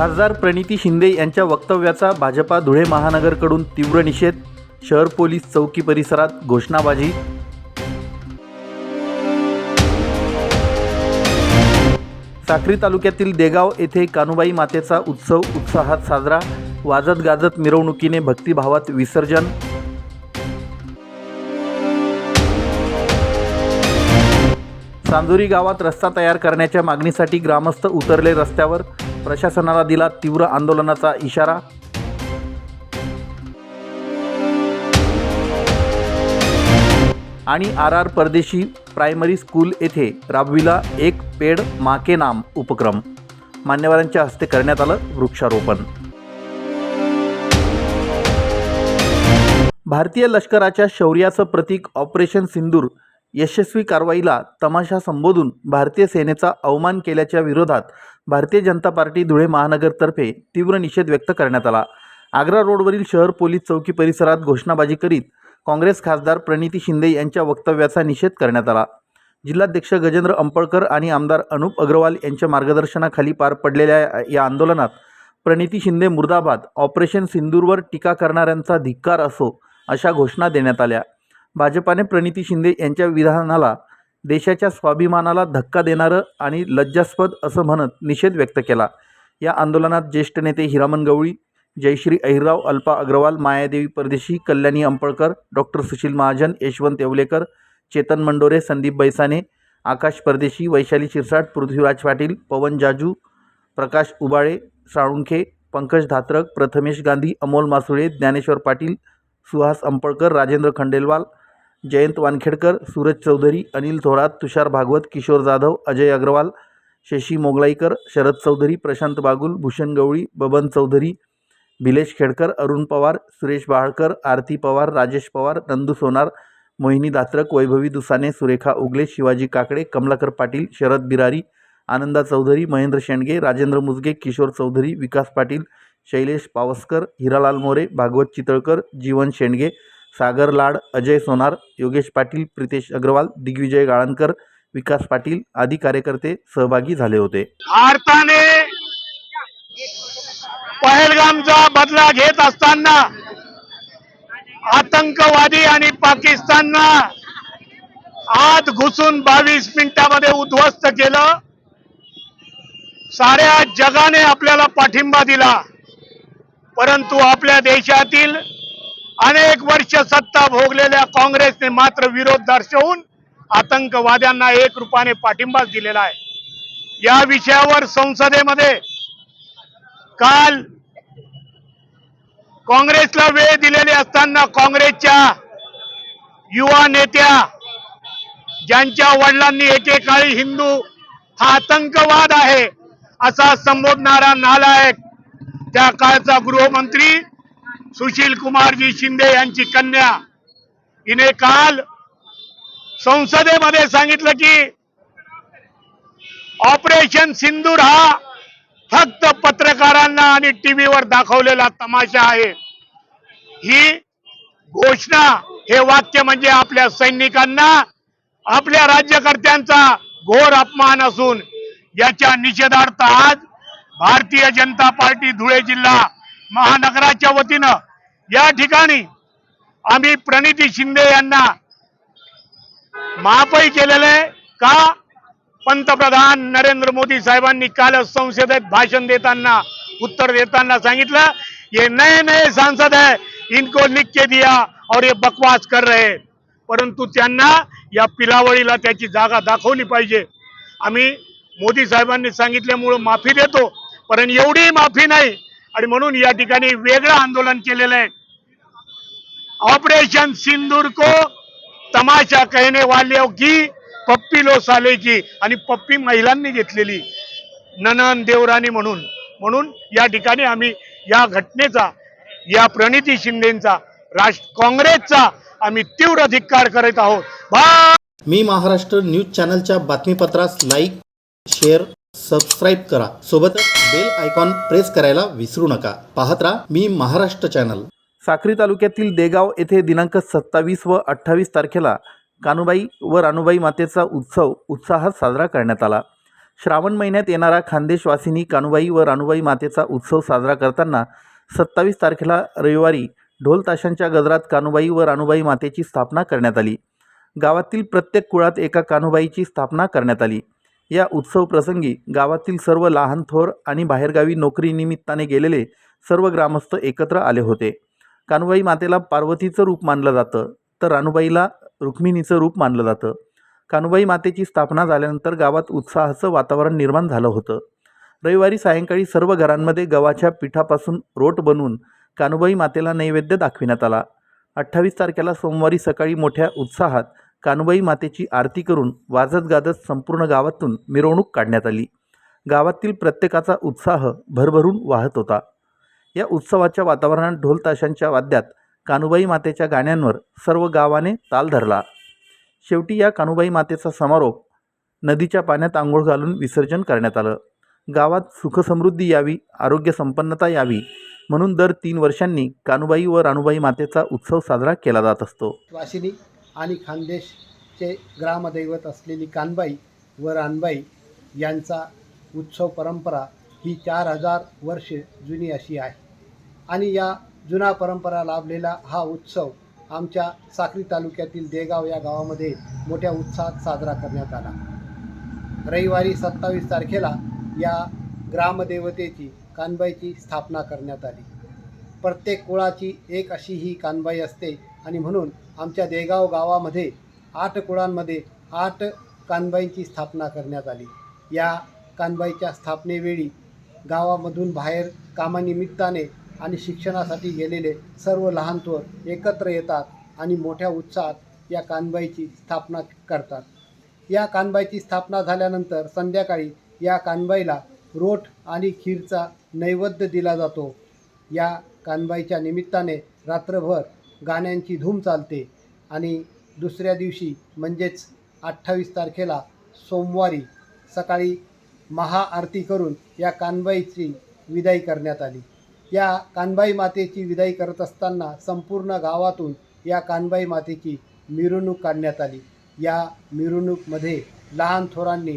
खासदार प्रणिती शिंदे यांच्या वक्तव्याचा भाजपा धुळे महानगरकडून तीव्र निषेध शहर पोलीस चौकी परिसरात घोषणाबाजी. साक्री तालुक्यातील देगाव येथे कानुबाई मातेचा उत्सव उत्साहात साजरा. वाजत गाजत मिरवणुकीने भक्तिभावात विसर्जन. चांदोरी गावात रस्ता तयार करण्याच्या मागणीसाठी ग्रामस्थ उतरले रस्त्यावर. प्रशासनाला दिला तीव्र आंदोलनाचा इशारा. आणि R R Pardeshi primary school येथे राबविला एक पेड माके नाम उपक्रम. मान्यवरांच्या हस्ते करण्यात आलं वृक्षारोपण. भारतीय लष्कराच्या शौर्याचं प्रतीक ऑपरेशन सिंदूर यशस्वी कारवाईला तमाशा संबोधून भारतीय सेनेचा अवमान केल्याच्या विरोधात भारतीय जनता पार्टी धुळे महानगरतर्फे तीव्र निषेध व्यक्त करण्यात आला. आग्रा रोडवरील शहर पोलीस चौकी परिसरात घोषणाबाजी करीत काँग्रेस खासदार प्रणिती शिंदे यांच्या वक्तव्याचा निषेध करण्यात आला. जिल्हाध्यक्ष गजेंद्र अंपळकर आणि आमदार अनुप अग्रवाल यांच्या मार्गदर्शनाखाली पार पडलेल्या या आंदोलनात प्रणिती शिंदे मुर्दाबाद ऑपरेशन सिंदूरवर टीका करणाऱ्यांचा धिक्कार असो अशा घोषणा देण्यात आल्या. भाजपाने प्रणिती शिंदे यांच्या विधानाला देशाच्या स्वाभिमानाला धक्का देणारं आणि लज्जास्पद असं म्हणत निषेध व्यक्त केला. या आंदोलनात ज्येष्ठ नेते हिरामन गवळी जयश्री अहिरराव अल्पा अग्रवाल मायादेवी परदेशी कल्याणी अंपळकर डॉक्टर सुशील महाजन यशवंत येवलेकर चेतन मंडोरे संदीप बैसाने आकाश परदेशी वैशाली शिरसाट पृथ्वीराज पाटील पवन जाजू प्रकाश उबाळे साळुंखे पंकज धात्रक प्रथमेश गांधी अमोल मासुळे ज्ञानेश्वर पाटील सुहास अंपळकर राजेंद्र खंडेलवाल जयंत वानखेडकर सूरज चौधरी अनिल थोरात तुषार भागवत किशोर जाधव अजय अग्रवाल शशी मोगलाईकर शरद चौधरी प्रशांत बागुल भूषण गवळी बबन चौधरी भिलेश खेडकर अरुण पवार सुरेश बाळकर आरती पवार राजेश पवार नंदू सोनार मोहिनी दात्रक वैभवी दुसाने सुरेखा उगले शिवाजी काकडे कमलाकर पाटील शरद बिरारी आनंदा चौधरी महेंद्र शेंडगे राजेंद्र मुजगे किशोर चौधरी विकास पाटील शैलेश पावसकर हिरालाल मोरे भागवत चितळकर जीवन शेंडगे सागर लाड अजय सोनार योगेश पाटील प्रितेश अग्रवाल दिग्विजय गाळणकर विकास पाटील आदी कार्यकर्ते सहभागी झाले होते. भारताने पहलगामचा बदला घेत असताना आतंकवादी आणि पाकिस्तानना आत घुसून बावीस मिनिटामध्ये उद्ध्वस्त केलं. साऱ्या जगाने आपल्याला पाठिंबा दिला. परंतु आपल्या देशातील अनेक वर्ष सत्ता भोगलेल्या काँग्रेसने मात्र विरोध दर्शवून आतंकवाद्यांना एक रूपाने पाठिंबाच दिलेला आहे. या विषयावर संसदेमध्ये काल काँग्रेसला वेळ दिलेली असताना काँग्रेसच्या युवा नेत्या ज्यांच्या वडिलांनी एकेकाळी हिंदू हा आतंकवाद आहे असा संबोधणारा नालायक त्या काळचा गृहमंत्री सुशील कुमारजी शिंदे यांची कन्या. हिने काल संसदेमध्ये सांगितलं की ऑपरेशन सिंदूर हा फक्त पत्रकारांना आणि टीव्हीवर दाखवलेला तमाशा आहे. ही घोषणा हे वाक्य म्हणजे आपल्या सैनिकांना आपल्या राज्यकर्त्यांचा घोर अपमान असून याच्या निषेधार्थ आज भारतीय जनता पार्टी धुळे जिल्हा महानगराच्या वतीनं या ठिकाणी आम्ही प्रणिती शिंदे यांना महापै केलेलं आहे. का? पंतप्रधान नरेंद्र मोदी साहेबांनी काल संसदेत भाषण देताना उत्तर देताना सांगितलं ये नए नए सांसद है इनको लिख के दिया और ये बकवास कर रहे परंतु त्यांना या पिलावळीला त्याची जागा दाखवली पाहिजे. आम्ही मोदी साहेबांनी सांगितल्यामुळं माफी देतो पण एवढी माफी नाही. आणि म्हणून या ठिकाणी वेगळं आंदोलन केलेलं आहे. ऑपरेशन सिंदूर को तमाशा कहने वाले की पप्पी लो की आणि पप्पी महिलांनी घेतलेली ननन देवराणी म्हणून. म्हणून या ठिकाणी आम्ही या घटनेचा या प्रणिती शिंदेचा राष्ट्र काँग्रेसचा आम्ही तीव्र धिक्कार करत आहोत. भा मी महाराष्ट्र न्यूज चॅनलच्या बातमीपत्रास लाईक शेअर सबस्क्राईब करा. सोबतच बेल आयकॉन प्रेस करायला विसरू नका. पाहत राहा मी महाराष्ट्र चॅनल. साक्री तालुक्यातील देगाव येथे दिनांक सत्तावीस व अठ्ठावीस तारखेला कानुबाई व रानुबाई मातेचा उत्सव उत्साहात साजरा करण्यात आला. श्रावण महिन्यात येणारा खानदेशवासिनी कानुबाई व रानुबाई मातेचा उत्सव साजरा करताना सत्तावीस तारखेला रविवारी ढोल ताशांच्या गजरात कानुबाई व रानुबाई मातेची स्थापना करण्यात आली. गावातील प्रत्येक कुळात एका कानुबाईची स्थापना करण्यात आली. या उत्सव प्रसंगी गावातील सर्व लहान थोर आणि बाहेरगावी नोकरीनिमित्ताने गेलेले सर्व ग्रामस्थ एकत्र आले होते. कानुबाई मातेला पार्वतीचं रूप मानलं जातं तर रानुबाईला रुक्मिणीचं रूप मानलं जातं. कानुबाई मातेची स्थापना झाल्यानंतर गावात उत्साहाचं वातावरण निर्माण झालं होतं. रविवारी सायंकाळी सर्व घरांमध्ये गव्हाच्या पिठापासून रोट बनवून कानुबाई मातेला नैवेद्य दाखविण्यात आला. अठ्ठावीस तारखेला सोमवारी सकाळी मोठ्या उत्साहात कानुबाई मातेची आरती करून वाजत गाजत संपूर्ण गावातून मिरवणूक काढण्यात आली. गावातील प्रत्येकाचा उत्साह भरभरून वाहत होता. या उत्सवाच्या वातावरणात ढोलताशांच्या वाद्यात कानुबाई मातेच्या गाण्यांवर सर्व गावाने ताल धरला. शेवटी या कानुबाई मातेचा समारोप नदीच्या पाण्यात आंघोळ घालून विसर्जन करण्यात आलं. गावात सुखसमृद्धी यावी आरोग्य संपन्नता यावी म्हणून दर तीन वर्षांनी कानुबाई व रानुबाई मातेचा उत्सव साजरा केला जात असतो. वाशिनी आणि खानदेशचे ग्रामदैवत असलेली कानबाई व रानबाई यांचा उत्सव परंपरा ही चार हजार वर्षे जुनी अशी आहे. आणि या जुना परंपरा लाभलेला हा उत्सव आमच्या साक्री तालुक्यातील देगाव या गावामध्ये मोठ्या उत्साहात साजरा करण्यात आला. रविवारी सत्तावीस तारखेला या ग्रामदेवतेची कानबाईची स्थापना करण्यात आली. प्रत्येक कुळाची एक अशी ही कानबाई असते आणि म्हणून आमच्या देगाव गावामध्ये आठ कुळांमध्ये आठ कानबाईंची स्थापना करण्यात आली. या कानबाईच्या स्थापनेवेळी गावामधून बाहेर कामानिमित्ताने आणि शिक्षणासाठी गेलेले सर्व लहान थोर एकत्र येतात आणि मोठ्या उत्साहात या कानबाईची स्थापना करतात. या कानबाईची स्थापना झाल्यानंतर संध्याकाळी या कानबाईला रोठ आणि खीरचा नैवेद्य दिला जातो. या कानबाईच्या निमित्ताने रात्रभर गाण्यांची धूम चालते आणि दुसऱ्या दिवशी म्हणजेच अठ्ठावीस तारखेला सोमवारी सकाळी महाआरती करून या कानबाईची विदाई करण्यात आली. या कानबाई मातेची विदाई करत असताना संपूर्ण गावातून या कानबाई मातेची मिरवणूक काढण्यात आली. या मिरवणूकमध्ये लहान थोरांनी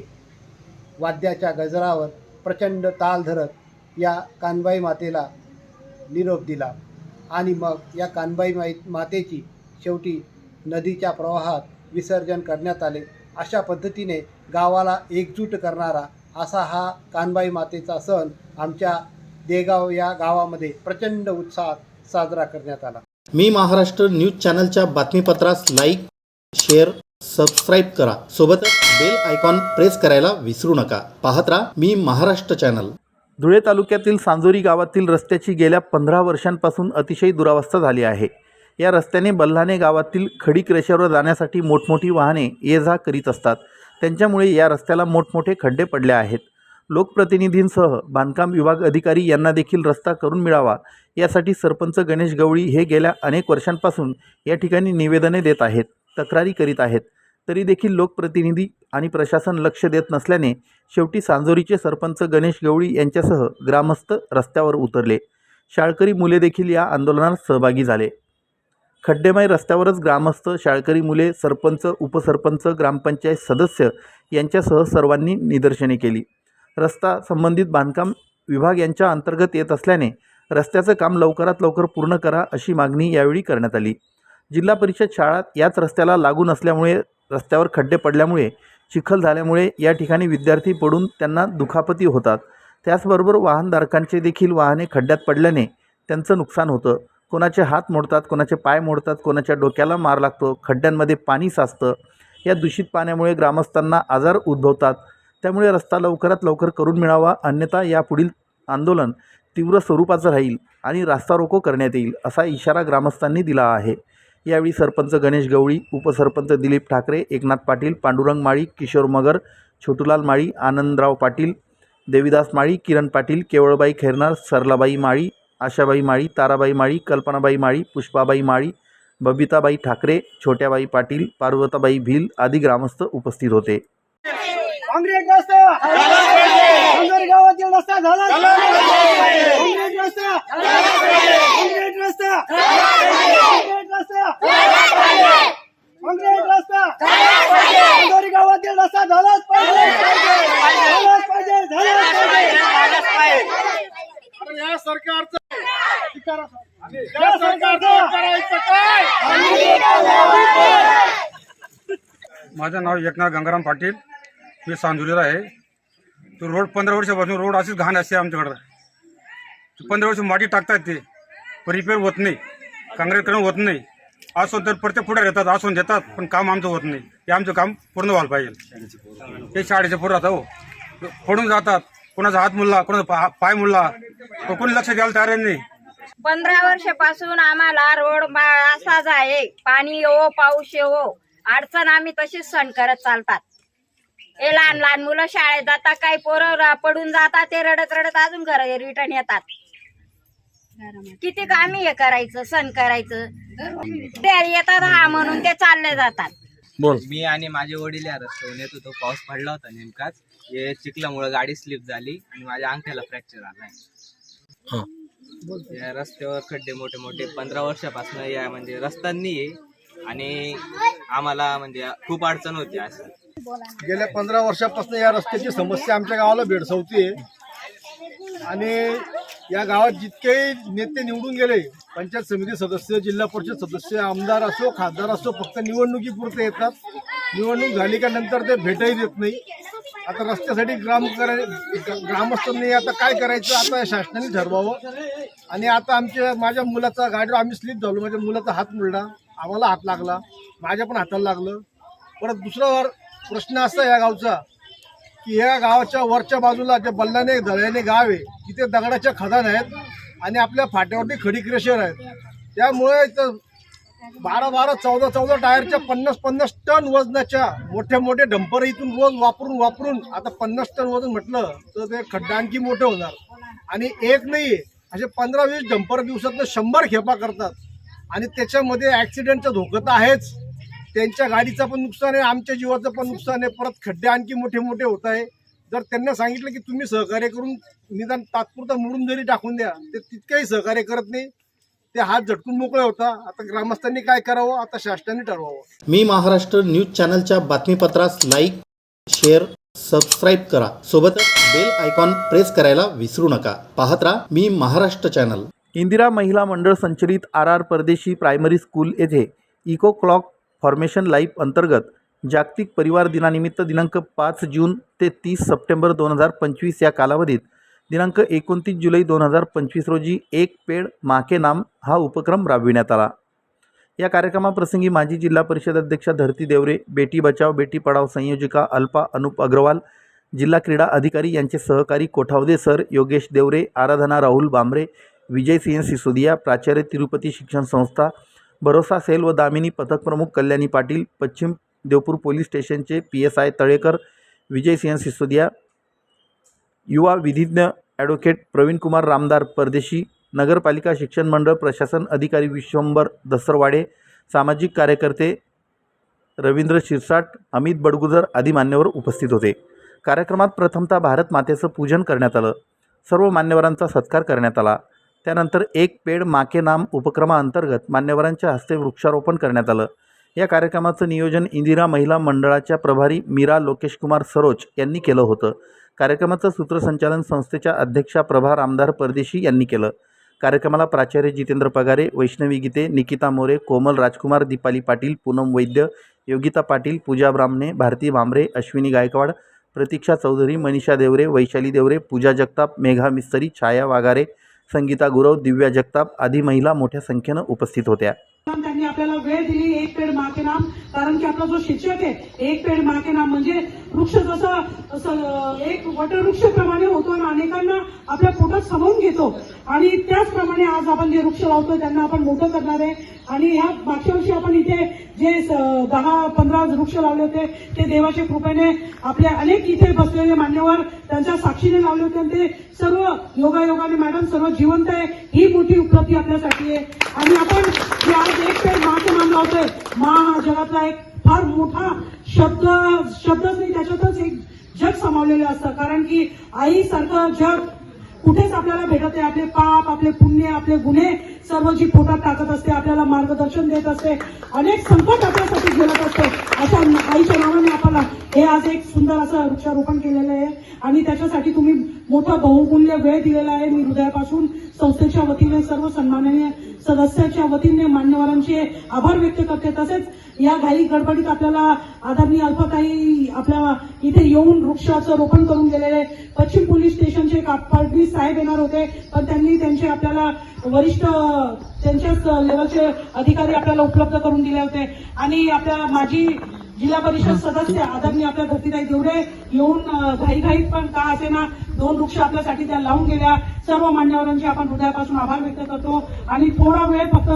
वाद्याच्या गजरावर प्रचंड ताल धरत या कानबाई मातेला निरोप दिला आणि मग या कानबाई माई मातेची शेवटी नदीच्या प्रवाहात विसर्जन करण्यात आले. अशा पद्धतीने गावाला एकजूट करणारा असा हा कानबाई मातेचा सण आमच्या देगाव या गावामध्ये प्रचंड उत्साहात साजरा करण्यात आला. मी महाराष्ट्र न्यूज चॅनलच्या बातमीपत्रास लाईक शेअर सबस्क्राईब करा. सोबतच बेल आयकॉन प्रेस करायला विसरू नका. पाहत राहा मी महाराष्ट्र चॅनल. धुळे तालुक्यातील सांजोरी गावातील रस्त्याची गेल्या पंधरा वर्षांपासून अतिशय दुरावस्था झाली आहे. या रस्त्याने बल्हाणे गावातील खडी रेषेवर जाण्यासाठी मोठमोठी वाहने ये जा करीत असतात. त्यांच्यामुळे या रस्त्याला मोठमोठे खड्डे पडले आहेत. लोकप्रतिनिधींसह बांधकाम विभाग अधिकारी यांना देखील रस्ता करून मिळावा यासाठी सरपंच गणेश गवळी हे गेल्या अनेक वर्षांपासून या ठिकाणी निवेदने देत आहेत तक्रारी करीत आहेत. तरी देखील लोकप्रतिनिधी आणि प्रशासन लक्ष देत नसल्याने शेवटी सांजोरीचे सरपंच गणेश गवळी यांच्यासह ग्रामस्थ रस्त्यावर उतरले. शाळकरी मुले देखील या आंदोलनात सहभागी झाले. खड्डेमय रस्त्यावरच ग्रामस्थ शाळकरी मुले सरपंच उपसरपंच ग्रामपंचायत सदस्य यांच्यासह सर्वांनी निदर्शने केली. रस्ता संबंधित बांधकाम विभाग यांच्या अंतर्गत येत असल्याने रस्त्याचं काम लवकरात लवकर पूर्ण करा अशी मागणी यावेळी करण्यात आली. जिल्हा परिषद शाळा याच रस्त्याला लागून असल्यामुळे रस्त्यावर खड्डे पडल्यामुळे चिखल झाल्यामुळे या ठिकाणी विद्यार्थी पडून त्यांना दुखापती होतात. त्याचबरोबर वाहनधारकांचे देखील वाहने खड्ड्यात पडल्याने त्यांचं नुकसान होतं. कोणाचे हात मोडतात कोणाचे पाय मोडतात कोणाच्या डोक्याला मार लागतो खड्ड्यांमध्ये पाणी साचतं. या दूषित पाण्यामुळे ग्रामस्थांना आजार उद्भवतात. त्यामुळे रस्ता लवकरात लवकर करून मिळावा अन्यथा यापुढील आंदोलन तीव्र स्वरूपाचं राहील आणि रास्ता रोको करण्यात येईल असा इशारा ग्रामस्थांनी दिला आहे. यावेळी सरपंच गणेश गवळी उपसरपंच दिलीप ठाकरे एकनाथ पाटील पांडुरंग माळी किशोर मगर छोटूलाल माळी आनंदराव पाटील देविदास माळी किरण पाटील केवळबाई खैरनार सरलाबाई माळी आशाबाई माळी ताराबाई माळी कल्पनाबाई माळी पुष्पाबाई माळी बबिताबाई ठाकरे छोट्याबाई पाटील पार्वताबाई भिल आदी ग्रामस्थ उपस्थित होते काँग्रेस रस्ता काँग्रेस गावातील रस्ता झाला काँग्रेस रस्ता काँग्रेस रस्ता काँग्रेस रस्ता काँग्रेस रस्ता काँग्रेस गावातील रस्ता झालाच पाहिजे झालाच या सरकारचं करायचं माझं नाव एकनाथ गंगाराम पाटील. मी सांजुलीला आहे. तो रोड पंधरा वर्षापासून रोड अशीच घाण असते आमच्याकडं. पंधरा वर्ष माती टाकतात ते. पण रिपेअर होत नाही. काँग्रेसकडून होत नाही. आसून तर प्रत्येक पुढे येतात आसून देतात पण काम आमचं होत नाही. हे आमचं काम पूर्ण व्हायला पाहिजे. ते शाळेचे पोरं राहतात हो. फोडून जातात. कोणाचा हात मुलला कोणाचा पाय मुलला कोणी लक्ष द्यायला तयार नाही. पंधरा वर्षापासून आम्हाला रोड असाच आहे. पाणी येवो पाऊस येवो अडचण आम्ही तशीच सण करत चालतात. हे लहान लहान मुलं शाळेत जातात काही पोरं रा- पडून जातात ते रडत रडत अजून घर रिटर्न येतात. किती आम्ही हे करायचं सण करायचं? ते येतात हा म्हणून ते चालले जातात. मी आणि माझे वडील या रस्त्यावरून येत होतो. पाऊस पडला होता नेमकाच. हे चिखल्यामुळे गाडी स्लिप झाली आणि माझ्या अंगठ्याला फ्रॅक्चर आलाय या रस्त्यावर खड्डे मोठे मोठे. पंधरा वर्षापासून या म्हणजे रस्ता नाहीये आणि आम्हाला म्हणजे खूप अडचण होती असं. गेल्या पंधरा वर्षापासून या रस्त्याची समस्या आमच्या गावाला भेडसावतीये आणि या गावात जितके नेते निवडून गेले पंचायत समिती सदस्य जिल्हा परिषद सदस्य आमदार असो खासदार असो फक्त निवडणुकीपुरते येतात. निवडणूक झाली का नंतर ते भेटही देत नाही. आता रस्त्यासाठी ग्राम कराय ग्रामस्थांनी आता काय करायचं? आता शासनाने ठरवावं. आणि आता आमच्या माझ्या मुलाचा गाडीवर आम्ही स्लिप झालो. माझ्या मुलाचा हात मुडला आम्हाला हात लागला माझ्या पण हाताला लागलं. परत दुसरा वर प्रश्न असा या गावचा की या गावाच्या वरच्या बाजूला जे बल्लाने दळ्याने गाव आहे तिथे दगडाच्या खदान आहेत आणि आपल्या फाट्यावरती खडी क्रेशर आहेत. त्यामुळे इथं बारा बारा चौदा चौदा टायरच्या पन्नास पन्नास टन वजनाच्या मोठ्या मोठ्या डंपर इथून रोज वापरून वापरून आता पन्नास टन वजन म्हटलं तर ते खड्डा आणखी मोठे होणार. आणि एक नाही असे पंधरा वीस डंपर दिवसातनं शंभर खेपा करतात. आणि त्याच्यामध्ये ॲक्सिडेंटचा धोका तर आहेच. त्यांच्या गाडीचं पण नुकसान आहे आमच्या जीवाचं पण नुकसान आहे. परत खड्डे आणखी मोठे मोठे होत आहे. जर त्यांना सांगितलं की तुम्ही सहकार्य करून निदान तात्पुरता मोडून जरी टाकून द्या ते तितकंही सहकार्य करत नाही. ते हात झटकून मोकळे होता. आता ग्रामस्थांनी काय करावं? आता शासनाने ठरवावं. मी महाराष्ट्र न्यूज चॅनलच्या बातमीपत्रास लाईक शेअर सबस्क्राईब करा. सोबतच बेल आयकॉन प्रेस करायला विसरू नका. पाहत राहा मी महाराष्ट्र चॅनल. इंदिरा महिला मंडळ संचलित R R Pardeshi primary school येथे इको क्लॉक फॉर्मेशन लाईफ अंतर्गत जागतिक परिवार दिनानिमित्त दिनांक पाच जून ते तीस सप्टेंबर दोन हजार पंचवीस या कालावधीत दिनांक एकोणतीस जुलै दोन हजार पंचवीस रोजी एक पेड माके नाम हा उपक्रम राबविण्यात आला. या कार्यक्रमाप्रसंगी माजी जिल्हा परिषद अध्यक्षा धरती देवरे बेटी बचाव बेटी पढाव संयोजिका अल्पा अनुप अग्रवाल जिल्हा क्रीडा अधिकारी यांचे सहकारी कोठावदे सर योगेश देवरे आराधना राहुल बांबरे विजय सिंह सिसोदिया प्राचार्य तिरुपती शिक्षण संस्था भरोसा सेल व दामिनी पथक प्रमुख कल्याणी पाटील पश्चिम देवपूर पोलीस स्टेशनचे P S I Talekar Vijay Singh Sisodia युवा विधिज्ञ ॲडव्होकेट प्रवीणकुमार रामदार परदेशी नगरपालिका शिक्षण मंडळ प्रशासन अधिकारी विश्वंबर दसरवाडे सामाजिक कार्यकर्ते रवींद्र शिरसाट अमित बडगुजर आदी मान्यवर उपस्थित होते. कार्यक्रमात प्रथमतः भारत मातेचं पूजन करण्यात आलं. सर्व मान्यवरांचा सत्कार करण्यात आला. त्यानंतर एक पेड माके नाम उपक्रमाअंतर्गत मान्यवरांच्या हस्ते वृक्षारोपण करण्यात आलं. या कार्यक्रमाचं नियोजन इंदिरा महिला मंडळाच्या प्रभारी मीरा लोकेशकुमार सरोज यांनी केलं होतं. कार्यक्रमाचं सूत्रसंचालन संस्थेच्या अध्यक्षा प्रभा रामदार परदेशी यांनी केलं. कार्यक्रमाला प्राचार्य जितेंद्र पगारे वैष्णवी गीते निकिता मोरे कोमल राजकुमार दीपाली पाटील पूनम वैद्य योगिता पाटील पूजा ब्राह्मणे भारती भांबरे अश्विनी गायकवाड प्रतीक्षा चौधरी मनीषा देवरे वैशाली देवरे पूजा जगताप मेघा मिस्तरी छाया वाघारे संगीता गुरव दिव्या जगताप आदी महिला मोठ्या संख्येनं उपस्थित होत्या. त्यांनी आपल्याला वेळ दिली एक पेड माके नाम कारण की आपला जो शिक्षक आहे एक पेड माके नाम म्हणजे वृक्ष जसं एक वटवृक्षप्रमाणे होतो आणि अनेकांना आपल्या पोटात सामावून घेतो. आणि त्याचप्रमाणे आज आपण जे वृक्ष लावतो त्यांना आपण मोठं करणार आहे. आणि ह्या मागच्या वर्षी आपण इथे जे स- दहा पंधरा वृक्ष लावले होते ते देवाच्या कृपेने आपले अनेक इथे बसलेले मान्यवर त्यांच्या साक्षीने लावले होते. आणि ते सर्व योगायोगाने मॅडम सर्व जिवंत आहे. ही मोठी उपलब्धी आपल्यासाठी आहे. आणि आपण जे आज एक पेड माचं नाम लावतोय मा हा जगातला एक फार मोठा शब्द शब्दच नाही त्याच्यातच एक जग सामावलेलं असतं. कारण की आईसारखं जग कुठेच आपल्याला भेटत आहे आपले पाप आपले पुण्य आपले गुन्हे सर्व जी पोटात टाकत असते आपल्याला मार्गदर्शन देत असते अनेक संकट आपल्यासाठी झेलत असते. अशा आईच्या नावाने आपल्याला हे आज एक सुंदर असं वृक्षारोपण केलेलं आहे. आणि त्याच्यासाठी तुम्ही मोठा बहुमूल्य वेळ दिलेला आहे. मी हृदयापासून संस्थेच्या वतीने सर्व सन्माननीय सदस्याच्या वतीने मान्यवरांचे आभार व्यक्त करते. तसेच या घाई गडबडीत आपल्याला आदरणीय अल्पताई आपल्या इथे येऊन वृक्षाचं रोपण करून गेलेले पश्चिम पोलीस स्टेशनचे कापडणी साहेब येणार होते पण त्यांनी त्यांचे आपल्याला वरिष्ठ त्यांच्याच लेवलचे अधिकारी आपल्याला उपलब्ध करून दिले होते. आणि आपल्या माजी जिल्हा परिषद सदस्य आदरणीय आपल्या धरतीताई देवडे येऊन घाईघाईत पण का असेना दोन वृक्ष आपल्यासाठी त्या लावून गेल्या. सर्व मान्यवरांचे आपण हृदयापासून आभार व्यक्त करतो. आणि थोडा वेळ फक्त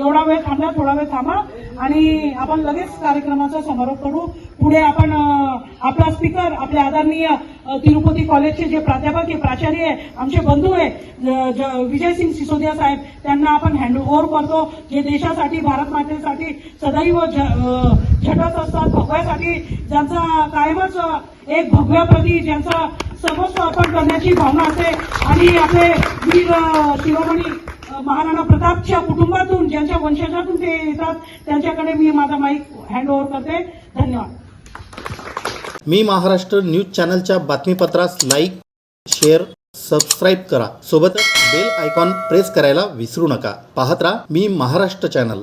एवढा वेळ थांबला थोडा वेळ थांबा. आणि आपण लगेच कार्यक्रमाचा समारोप करू. पुढे आपण आपला स्पीकर आपले आदरणीय तिरुपती कॉलेजचे जे प्राध्यापक आहे प्राचार्य आहे आमचे बंधू आहे ज- ज- विजयसिंग सिसोदिया साहेब त्यांना आपण हँड ओव्हर करतो. जे देशासाठी भारत मातेसाठी सदैव झ- झटत असतात भगव्यासाठी. ज्यांचा कायमच एक भगव्याप्रती ज्यांचा सर्वस्व अर्पण करण्याची भावना असते आणि आपले वीर शिरोमणी महाराणा प्रतापच्या कुटुंबातून ज्यांच्या वंशजातून ते येतात त्यांच्याकडे मी माझा माईक हँड ओव्हर करते. धन्यवाद. मी महाराष्ट्र न्यूज चॅनलच्या बातमीपत्रास लाईक शेअर सबस्क्राईब करा. सोबतच बेल आयकॉन प्रेस करायला विसरू नका. पाहत राहा मी महाराष्ट्र चॅनल